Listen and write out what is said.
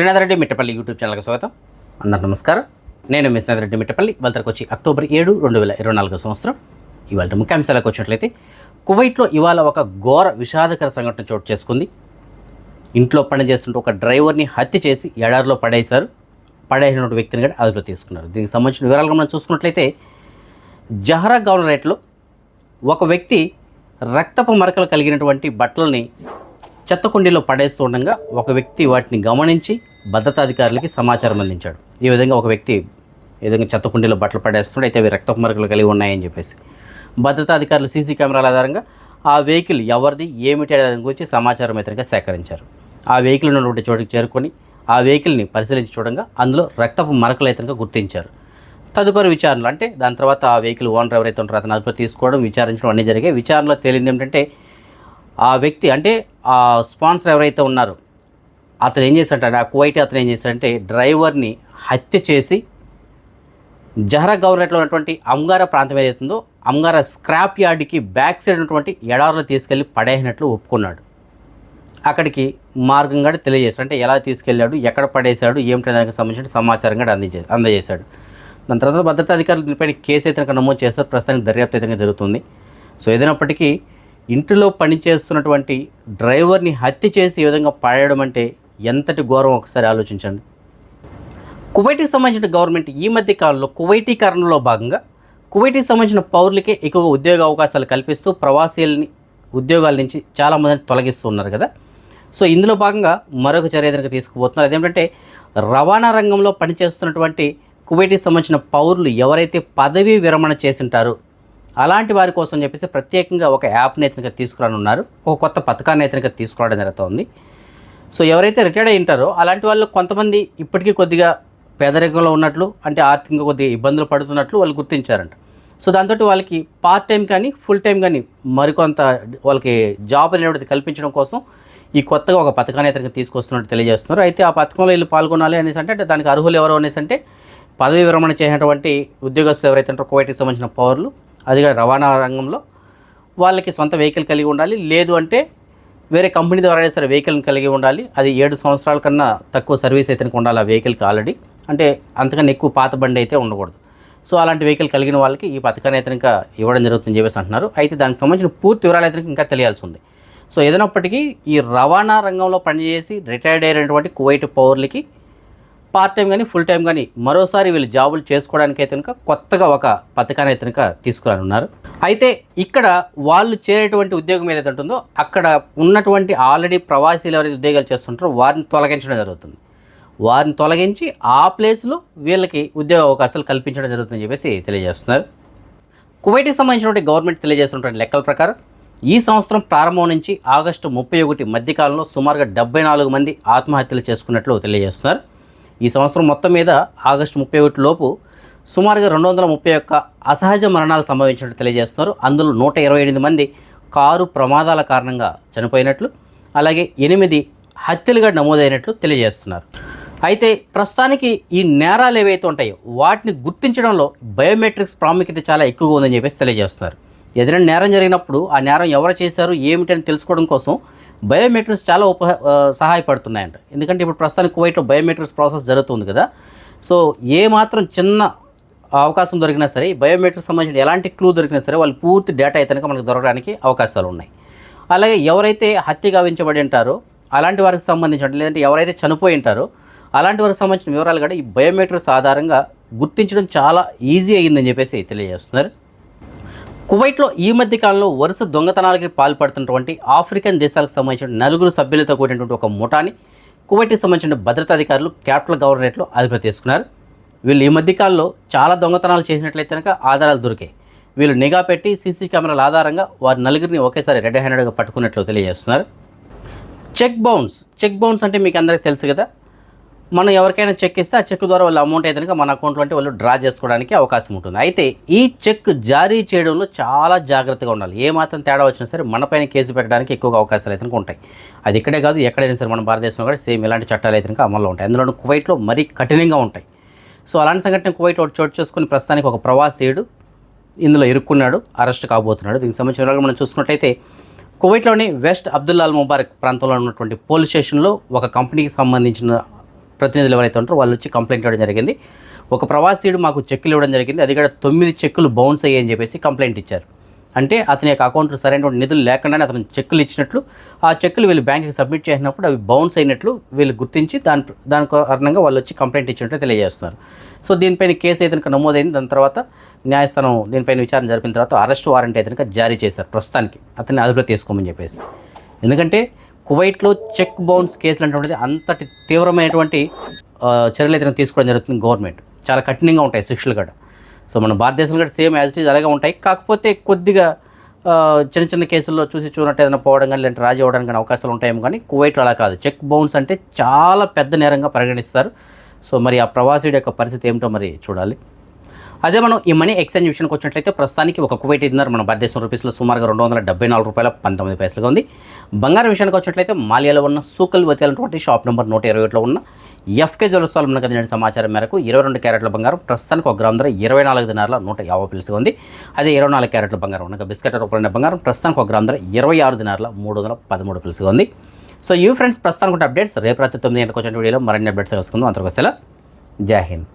Srinath Reddy Mittapalli YouTube ఛానల్కి స్వాగతం. అందరు నమస్కారం. నేను మీ శ్రీనాథ్ రెడ్డి మిట్టపల్లి. వాళ్ళకి వచ్చి అక్టోబర్ ఏడు రెండు వేల ఇరవై నాలుగో సంవత్సరం. ఇవాళ ముఖ్యాంశాలకు వచ్చినట్లయితే కువైట్లో ఇవాళ ఒక ఘోర విషాదకర సంఘటన చోటు చేసుకుంది. ఇంట్లో పనిచేస్తుంటే ఒక డ్రైవర్ని హత్య చేసి ఎడారిలో పడేశారు. పడేసినటువంటి వ్యక్తిని కూడా అదుపులో తీసుకున్నారు. దీనికి సంబంధించిన వివరాలు మనం చూసుకున్నట్లయితే జహరా గవర్నరేట్లో ఒక వ్యక్తి రక్తపు మరకలు కలిగినటువంటి బట్టలని చెత్త కుండీలో పడేస్తుండగా ఒక వ్యక్తి వాటిని గమనించి భద్రతా అధికారులకి సమాచారం అందించాడు. ఈ విధంగా ఒక వ్యక్తి ఈ విధంగా చెత్త కుండీలో బట్టలు పడేస్తున్నాడు. అయితే అవి రక్తపు మరకలు కలిగి ఉన్నాయని చెప్పేసి. భద్రతా అధికారులు సీసీ కెమెరాల ఆధారంగా ఆ వెహికల్ ఎవరిది ఏమిటి అనే దాని గురించి సమాచారం ఇతరంగా సేకరించారు. ఆ వెహికల్ ఉన్నటువంటి చోటుకి చేరుకొని ఆ వెహికల్ని పరిశీలించి చూడంగా అందులో రక్తపు మరకలు ఇతరంగా గుర్తించారు. తదుపరి విచారణలు అంటే దాని తర్వాత ఆ వెహికల్ ఓనర్ ఎవరైతే ఉంటారో అతను అదుపు తీసుకోవడం విచారించడం అన్నీ జరిగాయి. విచారణలో తేలింది ఏమిటంటే ఆ వ్యక్తి అంటే ఆ స్పాన్సర్ ఎవరైతే ఉన్నారో అతను ఏం చేశాడంటే ఆ కువైట్ అతను ఏం చేశాడంటే డ్రైవర్ని హత్య చేసి జహరా గవర్నరేట్లో ఉన్నటువంటి అంగార ప్రాంతం ఏదైతుందో అంగార స్క్రాప్ యార్డ్కి బ్యాక్ సైడ్ ఉన్నటువంటి ఎడారులో తీసుకెళ్ళి పడేసినట్లు ఒప్పుకున్నాడు. అక్కడికి మార్గం కూడా తెలియజేశాడు. అంటే ఎలా తీసుకెళ్ళాడు ఎక్కడ పడేశాడు ఏమిటి దానికి సంబంధించిన సమాచారం కూడా అందించే అందజేశాడు. దాని తర్వాత భద్రతా అధికారులు దీనిపైన కేసు అయితే కనుక నమోదు చేస్తారు. ప్రస్తుతానికి దర్యాప్తు అయితే జరుగుతుంది. సో ఏదైనప్పటికీ ఇంటిలో పనిచేస్తున్నటువంటి డ్రైవర్ని హత్య చేసి ఈ విధంగా పడేయడం అంటే ఎంతటి ఘోరం ఒకసారి ఆలోచించండి. కువైట్కి సంబంధించిన గవర్నమెంట్ ఈ మధ్య కాలంలో కువైటీకరణలో భాగంగా కువైట్కి సంబంధించిన పౌరులకే ఎక్కువగా ఉద్యోగ అవకాశాలు కల్పిస్తూ ప్రవాసీలని ఉద్యోగాల నుంచి చాలామందిని తొలగిస్తూ ఉన్నారు కదా. సో ఇందులో భాగంగా మరొక చర్య ఏదైనా తీసుకుపోతున్నారు. అదేంటంటే రవాణా రంగంలో పనిచేస్తున్నటువంటి కువైట్కి సంబంధించిన పౌరులు ఎవరైతే పదవీ విరమణ చేసింటారో అలాంటి వారి కోసం చెప్పేసి ప్రత్యేకంగా ఒక యాప్ని అయితే తీసుకురానున్నారు. ఒక కొత్త పథకాన్ని అయితే తీసుకురావడం జరుగుతుంది. సో ఎవరైతే రిటైర్డ్ అయి ఉంటారో అలాంటి వాళ్ళు కొంతమంది ఇప్పటికీ కొద్దిగా పేదరికంలో ఉన్నట్లు అంటే ఆర్థికంగా కొద్దిగా ఇబ్బందులు పడుతున్నట్లు వాళ్ళు గుర్తించారంట. సో దాంతో వాళ్ళకి పార్ట్ టైం కానీ ఫుల్ టైం కానీ మరికొంత వాళ్ళకి జాబ్ అనేటువంటిది కల్పించడం కోసం ఈ కొత్తగా ఒక పథకాన్ని అయితే తీసుకొస్తున్నట్టు తెలియజేస్తున్నారు. అయితే ఆ పథకంలో వీళ్ళు పాల్గొనాలి అనేసి అంటే అంటే దానికి అర్హులు ఎవరు అనేసి అంటే పదవి విరమణ చేసినటువంటి ఉద్యోగస్తులు ఎవరైతే ఉంటారో కువైట్కి సంబంధించిన పౌరులు అది రవాణా రంగంలో వాళ్ళకి సొంత వెహికల్ కలిగి ఉండాలి. లేదు అంటే వేరే కంపెనీ ద్వారా అయినా సరే వెహికల్ని కలిగి ఉండాలి. అది ఏడు సంవత్సరాల కన్నా తక్కువ సర్వీస్ అయితే ఉండాలి ఆ వెహికల్కి ఆల్రెడీ అంటే అంతకన్నా ఎక్కువ పాత బండి అయితే ఉండకూడదు. సో అలాంటి వెహికల్ కలిగిన వాళ్ళకి ఈ పథకాన్ని అయితే ఇంకా ఇవ్వడం జరుగుతుంది చెప్పేసి అంటున్నారు. అయితే దానికి సంబంధించిన పూర్తి వివరాలు అయితే ఇంకా తెలియాల్సి ఉంది. సో ఏదైనప్పటికీ ఈ రవాణా రంగంలో పనిచేసి రిటైర్డ్ అయినటువంటి కువైట్ పౌరులకి పార్ట్ టైం కానీ ఫుల్ టైం కానీ మరోసారి వీళ్ళు జాబులు చేసుకోవడానికి అయితే కనుక కొత్తగా ఒక పథకాన్ని అయితే కనుక తీసుకురానున్నారు. అయితే ఇక్కడ వాళ్ళు చేరేటువంటి ఉద్యోగం ఏదైతే ఉంటుందో అక్కడ ఉన్నటువంటి ఆల్రెడీ ప్రవాసీలు ఎవరైతే ఉద్యోగాలు చేస్తుంటారో వారిని తొలగించడం జరుగుతుంది. వారిని తొలగించి ఆ ప్లేస్లో వీళ్ళకి ఉద్యోగ అవకాశాలు కల్పించడం జరుగుతుందని చెప్పేసి తెలియజేస్తున్నారు. కువైట్కి సంబంధించినటువంటి గవర్నమెంట్ తెలియజేస్తున్నటువంటి లెక్కల ప్రకారం ఈ సంవత్సరం ప్రారంభం నుంచి ఆగస్టు ముప్పై ఒకటి మధ్యకాలంలో సుమారుగా డెబ్బై నాలుగు మంది ఆత్మహత్యలు చేసుకున్నట్లు తెలియజేస్తున్నారు. ఈ సంవత్సరం మొత్తం మీద ఆగస్టు ముప్పై ఒకటి లోపు సుమారుగా రెండు వందల ముప్పై ఒక్క అసహజ మరణాలు సంభవించినట్లు తెలియజేస్తున్నారు. అందులో నూట ఇరవై ఎనిమిది మంది కారు ప్రమాదాల కారణంగా చనిపోయినట్లు అలాగే ఎనిమిది హత్యలుగా నమోదైనట్లు తెలియజేస్తున్నారు. అయితే ప్రస్తుతానికి ఈ నేరాలు ఏవైతే ఉంటాయో వాటిని గుర్తించడంలో బయోమెట్రిక్స్ ప్రాముఖ్యత చాలా ఎక్కువగా ఉందని చెప్పేసి తెలియజేస్తున్నారు. ఏదైనా నేరం జరిగినప్పుడు ఆ నేరం ఎవరు చేశారు ఏమిటని తెలుసుకోవడం కోసం బయోమెట్రిక్స్ చాలా ఉప సహాయపడుతున్నాయంట. ఎందుకంటే ఇప్పుడు ప్రస్తుతానికి కువైట్లో బయోమెట్రిక్స్ ప్రాసెస్ జరుగుతుంది కదా. సో ఏ మాత్రం చిన్న అవకాశం దొరికినా సరే బయోమెట్రిక్ బయోమెట్రిక్స్ సంబంధించిన ఎలాంటి క్లూ దొరికినా సరే వాళ్ళు పూర్తి డేటా అయితే మనకు దొరకడానికి అవకాశాలు ఉన్నాయి. అలాగే ఎవరైతే హత్య గావించబడి ఉంటారో అలాంటి వారికి సంబంధించిన లేదంటే ఎవరైతే చనిపోయి ఉంటారో అలాంటి వారికి సంబంధించిన వివరాలు కూడా ఈ బయోమెట్రిక్స్ ఆధారంగా గుర్తించడం చాలా ఈజీ అయ్యిందని చెప్పేసి తెలియజేస్తున్నారు. కువైట్లో ఈ మధ్య కాలంలో వరుస దొంగతనాలకి పాల్పడుతున్నటువంటి ఆఫ్రికన్ దేశాలకు సంబంధించిన నలుగురు సభ్యులతో కూడినటువంటి ఒక ముఠాని కువైట్కి సంబంధించిన భద్రతాధికారులు క్యాపిటల్ గవర్నరేట్లో అదుపులో తీసుకున్నారు. వీళ్ళు ఈ మధ్యకాలంలో చాలా దొంగతనాలు చేసినట్లయితే కనుక ఆధారాలు దొరికాయి. వీళ్ళు నిఘా పెట్టి సీసీ కెమెరాల ఆధారంగా వారి నలుగురిని ఒకేసారి రెడ్ హ్యాండెడ్గా పట్టుకున్నట్లు తెలియజేస్తున్నారు. చెక్ బౌన్స్ చెక్ బౌన్స్ అంటే మీకు అందరికీ తెలుసు కదా? మనం ఎవరికైనా చెక్ ఇస్తే ఆ చెక్ ద్వారా వాళ్ళ అమౌంట్ అయితే కనుక మన అకౌంట్లో అంటే వాళ్ళు డ్రా చేసుకోవడానికి అవకాశం ఉంటుంది. అయితే ఈ చెక్ జారీ చేయడంలో చాలా జాగ్రత్తగా ఉండాలి. ఏ మాత్రం తేడా వచ్చినా సరే మనపైన కేసు పెట్టడానికి ఎక్కువగా అవకాశాలు అయితే ఉంటాయి. అది ఇక్కడే కాదు ఎక్కడైనా సరే మన భారతదేశంలో కూడా సేమ్ ఇలాంటి చట్టాలు అయితే కనుక అమల్లో ఉంటాయి. అందులో కువైట్లో మరీ కఠినంగా ఉంటాయి. సో అలాంటి సంఘటన కువైట్లో చోటు చేసుకుని ప్రస్తుతానికి ఒక ప్రవాసీయుడు ఇందులో ఇరుక్కున్నాడు అరెస్ట్ కాబోతున్నాడు. దీనికి సంబంధించిన మనం చూసుకున్నట్లయితే కువైట్లోని వెస్ట్ అబ్దుల్లాల్ ముబారక్ ప్రాంతంలో ఉన్నటువంటి పోలీస్ స్టేషన్లో ఒక కంపెనీకి సంబంధించిన ప్రతినిధులు ఎవరైతే ఉంటారో వాళ్ళు వచ్చి కంప్లైంట్ ఇవ్వడం జరిగింది. ఒక ప్రవాసీయుడు మాకు చెక్కులు ఇవ్వడం జరిగింది. అది కూడా తొమ్మిది చెక్కులు బౌన్స్ అయ్యాయని చెప్పేసి కంప్లైంట్ ఇచ్చారు. అంటే అతని యొక్క అకౌంట్లో సరైనటువంటి నిధులు లేకుండానే అతను చెక్కులు ఇచ్చినట్లు ఆ చెక్కులు వీళ్ళు బ్యాంక్కి సబ్మిట్ చేసినప్పుడు అవి బౌన్స్ అయినట్లు వీళ్ళు గుర్తించి దాని దాని కారణంగా వాళ్ళు వచ్చి కంప్లైంట్ ఇచ్చినట్లు తెలియజేస్తున్నారు. సో దీనిపైన కేసు అయితే నమోదైంది. దాని తర్వాత న్యాయస్థానం దీనిపైన విచారణ జరిపిన తర్వాత అరెస్ట్ వారెంట్ అయితే జారీ చేశారు ప్రస్తుతానికి. అతన్ని అదుపులో తీసుకోమని చెప్పేసి. ఎందుకంటే కువైట్లో చెక్ బౌన్స్ కేసులు అనేటువంటిది అంతటి తీవ్రమైనటువంటి చర్యలు అయితే తీసుకోవడం జరుగుతుంది గవర్నమెంట్. చాలా కఠినంగా ఉంటాయి శిక్షలు కూడా. సో మన భారతదేశంలో కూడా సేమ్ యాజ్ ఇట్ ఈజ్ అలాగే ఉంటాయి. కాకపోతే కొద్దిగా చిన్న చిన్న కేసుల్లో చూసి చూడటం ఏదైనా పోవడం కానీ లేదంటే రాజీ అవ్వడానికి కానీ అవకాశాలు ఉంటాయేమో కానీ కువైట్లో అలా కాదు. చెక్ బౌన్స్ అంటే చాలా పెద్ద నేరంగా పరిగణిస్తారు. సో మరి ఆ ప్రవాసీడి యొక్క పరిస్థితి ఏమిటో మరి చూడాలి. అదే మనం ఈ మనీ ఎక్స్చేంజ్ విషయానికి వచ్చినట్లయితే ప్రస్తుతానికి ఒక కువైట్ ఇద్దరు మన భారతదేశం రూపీస్లో సుమారుగా రెండు వందల డెబ్బై నాలుగు రూపాయల పంతొమ్మిది పైసలుగా ఉంది. బంగారం విషయానికి వచ్చినట్లయితే మాలియాలో ఉన్న సూకల్ వతేలటువంటి షాప్ నెంబర్ నూట ఇరవై ఒకటిలో ఉన్న ఎఫ్కే జ్యువెల్స్ వాళ్ళు మనకు అందిన సమాచారం మేరకు ఇరవై రెండు క్యారెట్ల బంగారం ప్రస్తుతానికి ఒక గ్రామ్ ధర ఇరవై నాలుగు దినాల నూట యాభై పిలుసుగా ఉంది. అదే ఇరవై నాలుగు క్యారెట్ల బంగారం ఉన్న బిస్కెట్ రూపాయల బంగారం ప్రస్తుతానికి ఒక గ్రామ్ ధర ఇరవై ఆరు దినాల మూడు వందల పదమూడు పిలుసుగా ఉంది. సో ఈ ఫ్రెండ్స్ ప్రస్తుతానికి అప్డేట్స్ రేపు రాత్రి తొమ్మిది గంటలకు వచ్చిన వీడియోలో మరిన్ని అప్డేట్స్ తెలుసుకుందాం. అంతకు సెలవు. జై హింద్.